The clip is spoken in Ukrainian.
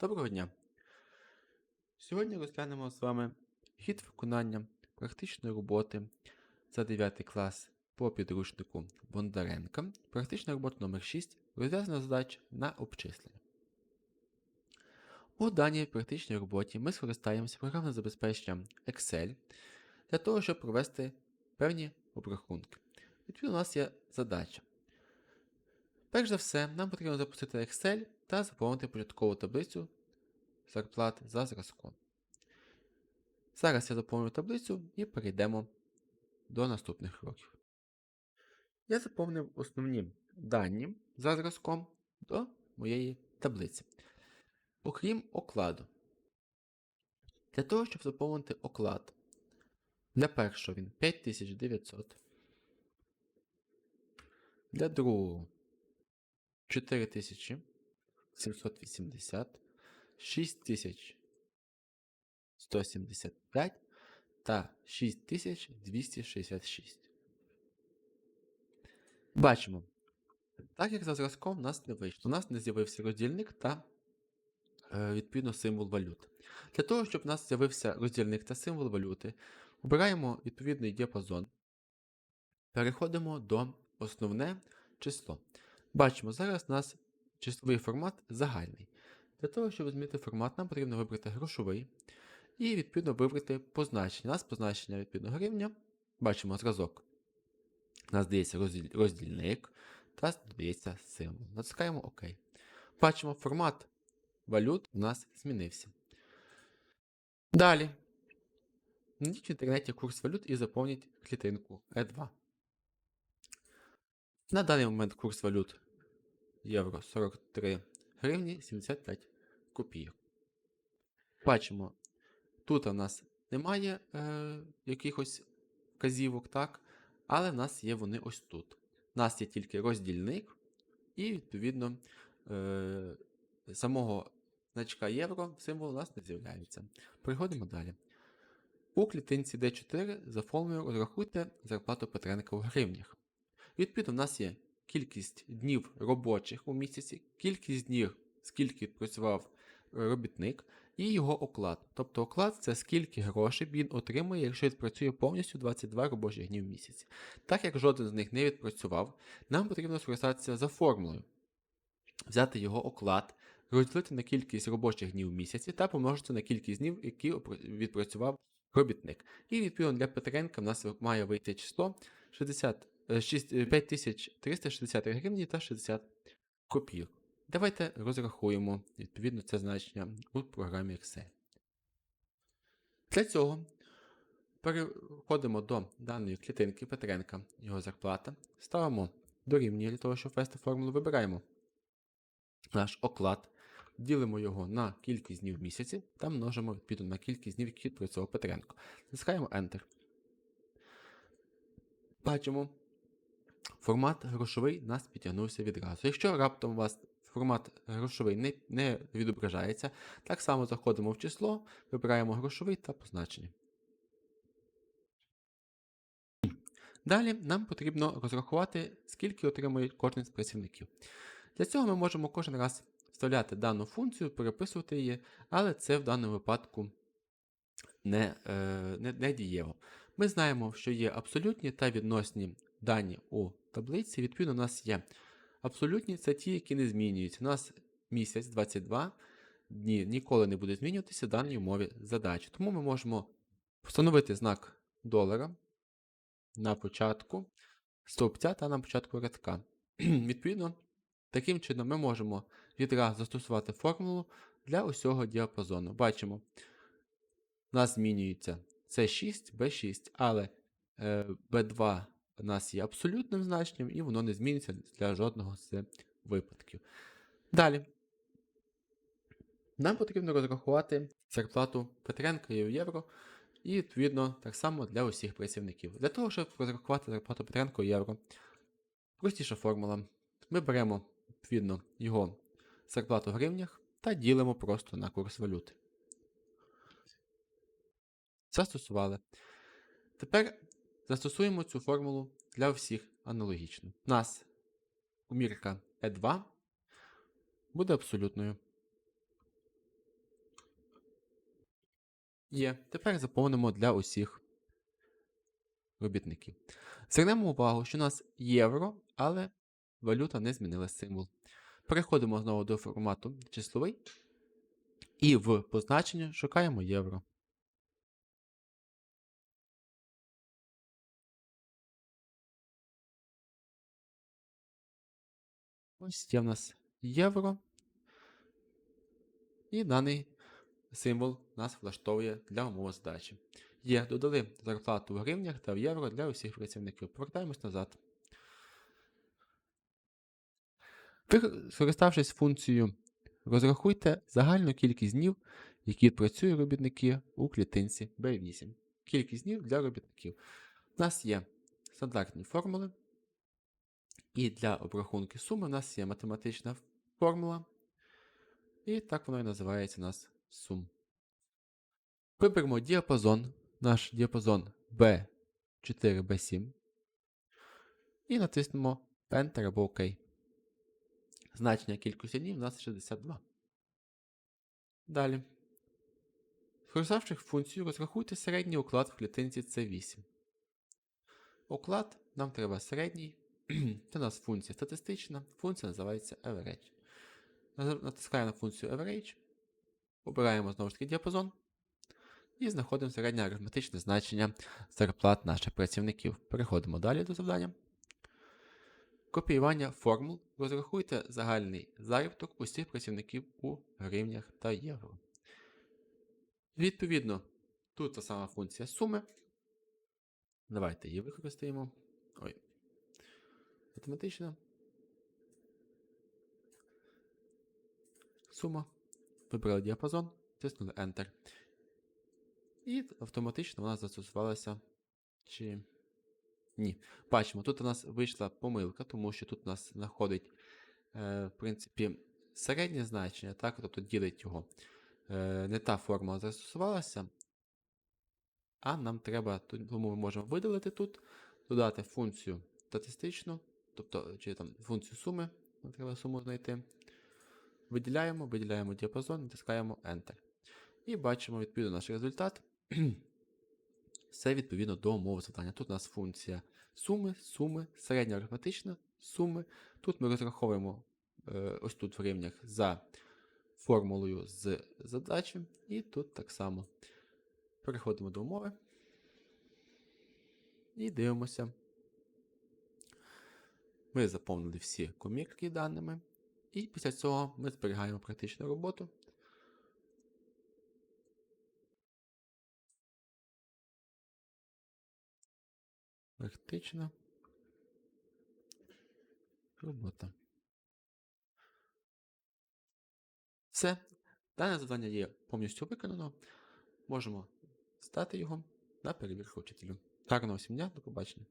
Доброго дня! Сьогодні розглянемо з вами хід виконання практичної роботи за 9 клас по підручнику Бондаренка. Практична робота номер 6 розв'язана задача на обчислення. У даній практичній роботі ми скористаємося програмним забезпеченням Excel для того, щоб провести певні обрахунки. Відповідно, у нас є задача. Перш за все, нам потрібно запустити Excel та заповнити початкову таблицю зарплат за зразком. Зараз я заповню таблицю і перейдемо до наступних кроків. Я заповнив основні дані за зразком до моєї таблиці. Окрім окладу. Для того, щоб заповнити оклад, для першого він 5900, для другого 4780, 6175 та 6266. Бачимо. Так як за зразком у нас не вийшло. У нас не з'явився роздільник та е, відповідно символ валюти. Для того, щоб у нас з'явився роздільник та символ валюти, обираємо відповідний діапазон. Переходимо до основне число. Бачимо, зараз у нас числовий формат загальний. Для того, щоб змінити формат, нам потрібно вибрати грошовий і відповідно вибрати позначення. У нас позначення відповідно гривня. Бачимо зразок. У нас здається розділ, роздільник та додається символ. Натискаємо ОК. Бачимо, формат валют у нас змінився. Далі. Найдіть в інтернеті курс валют і заповніть клітинку E2. На даний момент курс валют євро 43 гривні 75 копійок. Бачимо, тут у нас немає е, якихось вказівок, так? але в нас є вони ось тут. У нас є тільки роздільник, і, відповідно, е, самого значка євро символ у нас не з'являється. Переходимо далі. У клітинці D4 за формулою розрахуйте зарплату Петренка у гривнях. Відповідно, в нас є кількість днів робочих у місяці, кількість днів, скільки працював робітник, і його оклад. Тобто оклад це скільки грошей він отримує, якщо відпрацює повністю 22 робочих днів в місяць. Так як жоден з них не відпрацював, нам потрібно скористатися за формулою, взяти його оклад, розділити на кількість робочих днів в місяці та помножити на кількість днів, які відпрацював робітник. І відповідно для Петренка в нас має вийти число 60. 5360 гривні та 60 копійок. Давайте розрахуємо відповідно це значення у програмі Excel. Для цього переходимо до даної клітинки Петренка, його зарплата, ставимо дорівнює для того, щоб ввести формулу, вибираємо наш оклад, ділимо його на кількість днів в місяці та множимо відповідно на кількість днів, які відпрацьовував Петренко. Натискаємо Enter. Бачимо, формат грошовий нас підтягнувся відразу. Якщо раптом у вас формат грошовий не, не відображається, так само заходимо в число, вибираємо грошовий та позначення. Далі нам потрібно розрахувати, скільки отримує кожен з працівників. Для цього ми можемо кожен раз вставляти дану функцію, переписувати її, але це в даному випадку не, е, не, не дієво. Ми знаємо, що є абсолютні та відносні дані у таблиці. Відповідно, у нас є абсолютні це ті, які не змінюються. У нас місяць 22 дні ніколи не буде змінюватися в даній умові задачі. Тому ми можемо встановити знак долара на початку стовпця та на початку рядка. Відповідно, таким чином ми можемо відразу застосувати формулу для усього діапазону. Бачимо, у нас змінюється С6, Б6, але е, Б2 у нас є абсолютним значенням, і воно не зміниться для жодного з випадків. Далі. Нам потрібно розрахувати зарплату Петренка в євро, і, відповідно, так само для усіх працівників. Для того, щоб розрахувати зарплату Петренко євро, простіша формула. Ми беремо, відповідно, його зарплату в гривнях та ділимо просто на курс валюти. Застосували. Тепер застосуємо цю формулу для всіх аналогічно. У нас умірка E2 буде абсолютною. Є. Тепер заповнимо для усіх робітників. Звернемо увагу, що у нас євро, але валюта не змінила символ. Переходимо знову до формату числовий. І в позначенні шукаємо євро. Ось є в нас євро. І даний символ нас влаштовує для умови задачі. Є, додали зарплату в гривнях та в євро для усіх працівників. Повертаємось назад. Ви, скориставшись функцією, розрахуйте загальну кількість днів, які працюють робітники у клітинці B8. Кількість днів для робітників. У нас є стандартні формули. І для обрахунку суми у нас є математична формула. І так воно і називається у нас сум. Виберемо діапазон, наш діапазон B4, B7. І натиснемо Enter або ОК. Значення кількості днів у нас 62. Далі. Скориставши функцію, розрахуйте середній уклад в клітинці C8. Уклад нам треба середній. Це у нас функція статистична. Функція називається average. Натискаємо на функцію average. Обираємо знову ж таки діапазон. І знаходимо середнє арифметичне значення зарплат наших працівників. Переходимо далі до завдання. Копіювання формул. Розрахуйте загальний заробіток усіх працівників у гривнях та євро. Відповідно, тут та сама функція суми. Давайте її використаємо. Ой. Математична. Сума. Вибрали діапазон, тиснули Enter. І автоматично вона застосувалася. Чи. Ні. Бачимо, тут у нас вийшла помилка, тому що тут у нас знаходить, е, в принципі, середнє значення, так, тобто ділить його. Е, не та формула застосувалася. А нам треба, тому ми можемо видалити тут, додати функцію статистичну, тобто чи там функцію суми, треба суму знайти. Виділяємо, виділяємо діапазон, натискаємо Enter. І бачимо відповідно наш результат. Все відповідно до умови завдання. Тут у нас функція суми, суми, середня арифметична, суми. Тут ми розраховуємо е, ось тут в гривнях за формулою з задачі. І тут так само. Переходимо до умови. І дивимося. Ми заповнили всі комірки даними. І після цього ми зберігаємо практичну роботу. Практична робота. Все. Дане завдання є повністю виконано. Можемо стати його на перевірку вчителю. Гарного всім дня, до побачення.